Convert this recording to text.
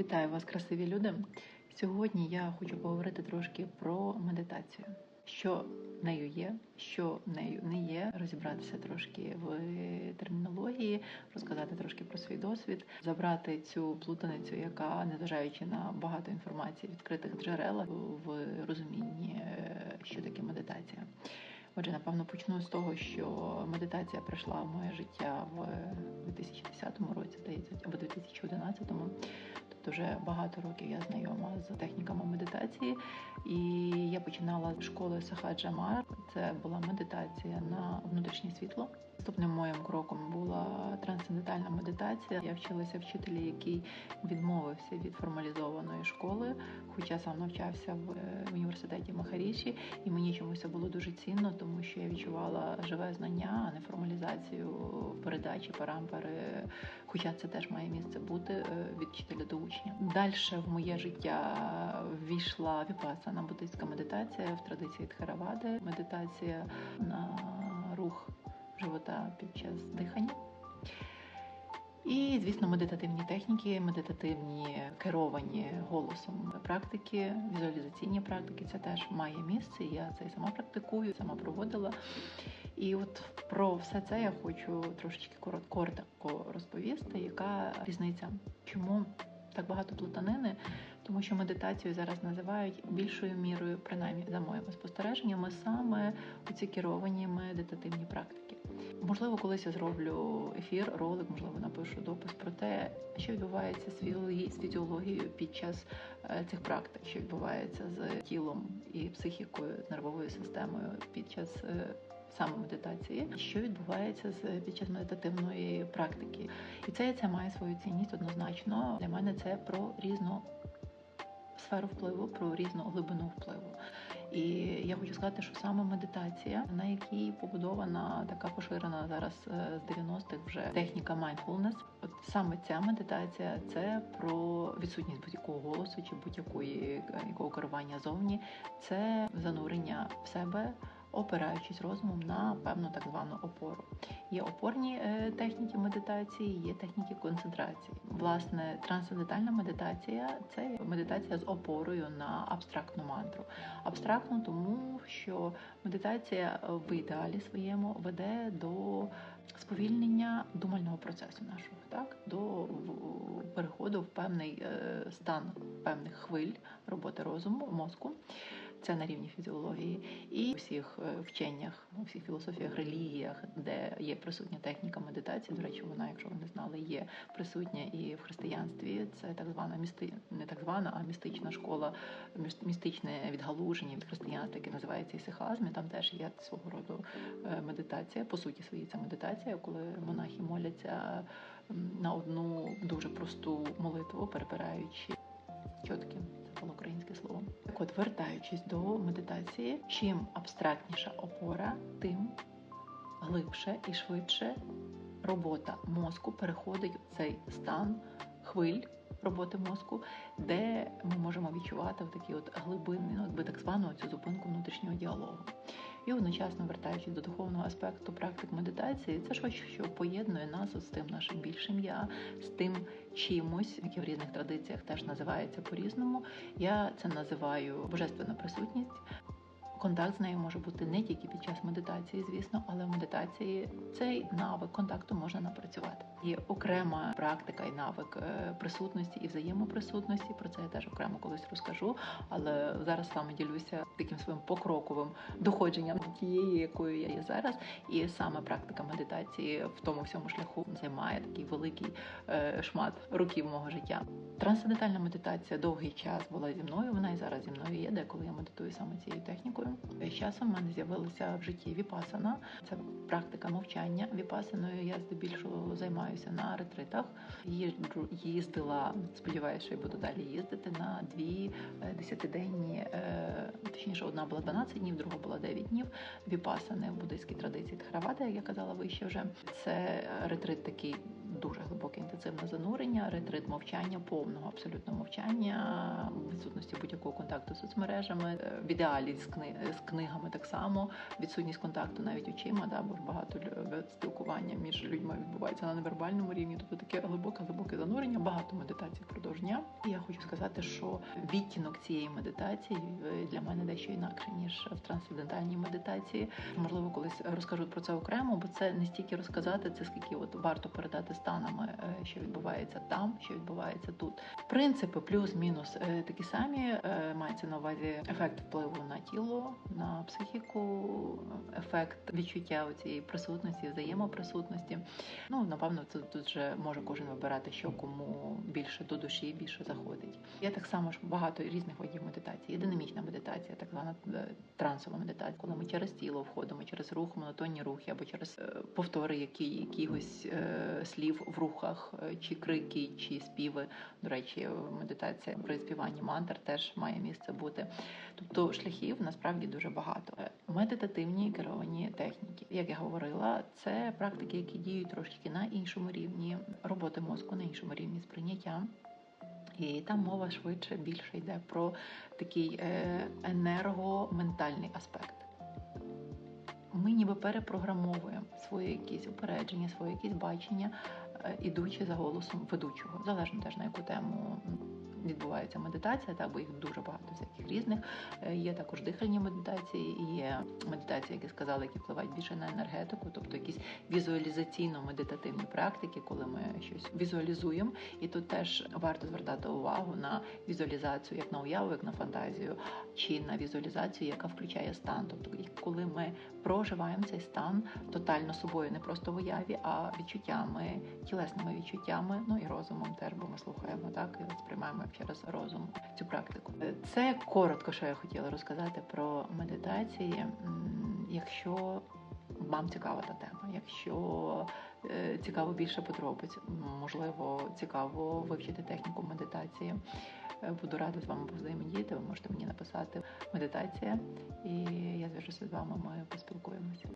Вітаю вас, красиві люди. Сьогодні я хочу поговорити трошки про медитацію. Що нею є, що нею не є, розібратися трошки в термінології, розказати трошки про свій досвід, забрати цю плутаницю, яка, незважаючи на багато інформації відкритих джерел, в розумінні, е, що таке медитація. Отже, напевно, почну з того, що медитація прийшла в моє життя в 2010 році, здається, або 2011. Вже багато років я знайома з техніками медитації, і я починала з школи Сахаджамар. Це була медитація на внутрішнє світло. Наступним моїм кроком була трансцендентальна медитація. Я вчилася вчителі, який відмовився від формалізованої школи, хоча сам навчався в е, університеті Махаріші, і мені чомусь це було дуже цінно, тому що я відчувала живе знання, а не формалізацію передачі, парампери. Хоча це теж має місце бути е, від вчителя до учня. Далі в моє життя ввійшла віпасана буддистська медитація в традиції Тхаравади, медитація на рух живота під час дихання. І, звісно, медитативні техніки, медитативні керовані голосом практики, візуалізаційні практики це теж має місце. Я це сама практикую, сама проводила. І от про все це я хочу трошечки коротко розповісти, яка різниця, чому так багато плутанини, тому що медитацію зараз називають більшою мірою, принаймні за моїми спостереженнями, саме ці керовані медитативні практики. Можливо, колись я зроблю ефір, ролик, можливо, напишу допис про те, що відбувається з фізіологією під час е, цих практик, що відбувається з тілом і психікою, нервовою системою під час е, саме медитації, що відбувається з під час медитативної практики, і це це має свою цінність однозначно. Для мене це про різну сферу впливу, про різну глибину впливу. І я хочу сказати, що саме медитація, на якій побудована така поширена зараз е, з 90-х вже техніка mindfulness, От саме ця медитація це про відсутність будь-якого голосу чи будь-якої е, якого керування зовні, це занурення в себе опираючись розумом на певну так звану опору. Є опорні е, техніки медитації, є техніки концентрації. Власне, трансцендентальна медитація це медитація з опорою на абстрактну мантру. Абстрактну, тому що медитація в ідеалі своєму веде до сповільнення думального процесу нашого, так до переходу в певний е, стан певних хвиль роботи розуму мозку це на рівні фізіології, і у всіх е, вченнях, у всіх філософіях, релігіях, де є присутня техніка медитації. До речі, вона, якщо ви не знали, є присутня і в християнстві. Це так звана місти, не так звана, а містична школа, містичне відгалуження від християнства, яке називається ісихазм. Там теж є свого роду е, медитація. По суті, свої це медитація, коли монахи моляться на одну дуже просту молитву, перебираючи чотки українське слово. Так от, вертаючись до медитації, чим абстрактніша опора, тим глибше і швидше робота мозку переходить в цей стан хвиль роботи мозку, де ми можемо відчувати такі от глибинні, ну, якби так звану цю зупинку внутрішнього діалогу. І одночасно вертаючись до духовного аспекту практик медитації, це щось, що поєднує нас з тим нашим більшим я, з тим чимось, яке в різних традиціях теж називається по-різному. Я це називаю божественна присутність. Контакт з нею може бути не тільки під час медитації, звісно, але в медитації цей навик контакту можна напрацювати. Є окрема практика і навик е, присутності і взаємоприсутності. Про це я теж окремо колись розкажу. Але зараз саме ділюся таким своїм покроковим доходженням до тієї, якою я є зараз. І саме практика медитації в тому всьому шляху займає такий великий е, шмат років мого життя. Трансцендентальна медитація довгий час була зі мною. Вона і зараз зі мною є, деколи я медитую саме цією технікою. З часом в мене з'явилася в житті віпасана. Це практика мовчання. Віпасаною я здебільшого займаюся на ретритах. Їжджу, їздила, сподіваюся, що я буду далі їздити на дві е, десятиденні, е, точніше, одна була 12 днів, друга була 9 днів. Віпасани в буддийській традиції Тхаравада, як я казала вище вже. Це ретрит такий дуже глибоке інтенсивне занурення, ретрит мовчання, повного абсолютно мовчання, відсутності будь-якого контакту з соцмережами, е, в ідеалі з, кни... з книгами так само, відсутність контакту навіть очима, да, бо багато спілкування між людьми відбувається на невербальному рівні. Тобто таке глибоке, глибоке занурення, багато медитацій впродовж дня. І я хочу сказати, що відтінок цієї медитації е, для мене дещо інакше ніж в трансцендентальній медитації. Можливо, колись розкажу про це окремо, бо це не стільки розказати, це скільки от варто передати станами, е, що відбувається там, що відбувається тут. Принципи плюс-мінус е, такі самі. Е, Мається на увазі ефект впливу на тіло, на психіку, ефект відчуття цієї присутності, взаємоприсутності. Ну напевно, тут, тут вже може кожен вибирати, що кому більше до душі, більше заходить. Є так само ж багато різних видів медитації. Є динамічна медитація, так звана е, трансова медитація, коли ми через тіло входимо, через рух, монотонні рухи або через е, повтори які, якихось е, слів в рухах, е, чи крики, чи співи. До речі, медитація при співанні мантр теж має місце бути. Тобто шляхів насправді дуже багато. Е, Медитативні керовані техніки, як я говорила, це практики, які діють трошки на іншому рівні роботи мозку, на іншому рівні сприйняття. І там мова швидше більше йде про такий е, енергоментальний аспект. Ми ніби перепрограмовуємо свої якісь упередження, свої якісь бачення, е, ідучи за голосом ведучого, залежно теж на яку тему відбувається медитація, так, бо їх дуже багато всяких різних. Е, Є також дихальні медитації, є медитації, як я сказала, які впливають більше на енергетику, тобто якісь візуалізаційно-медитативні практики, коли ми щось візуалізуємо. І тут теж варто звертати увагу на візуалізацію, як на уяву, як на фантазію, чи на візуалізацію, яка включає стан. Тобто, коли ми проживаємо цей стан тотально собою, не просто в уяві, а відчуттями, тілесними відчуттями, ну і розумом теж, бо ми слухаємо так і сприймаємо через розум цю практику. Це коротко, що я хотіла розказати про медитації. Якщо вам цікава та тема, якщо е, цікаво більше подробиць, можливо, цікаво вивчити техніку медитації. е, Буду рада з вами повзаємодіяти. Ви можете мені написати медитація, і я зв'яжуся з вами. Ми поспілкуємося.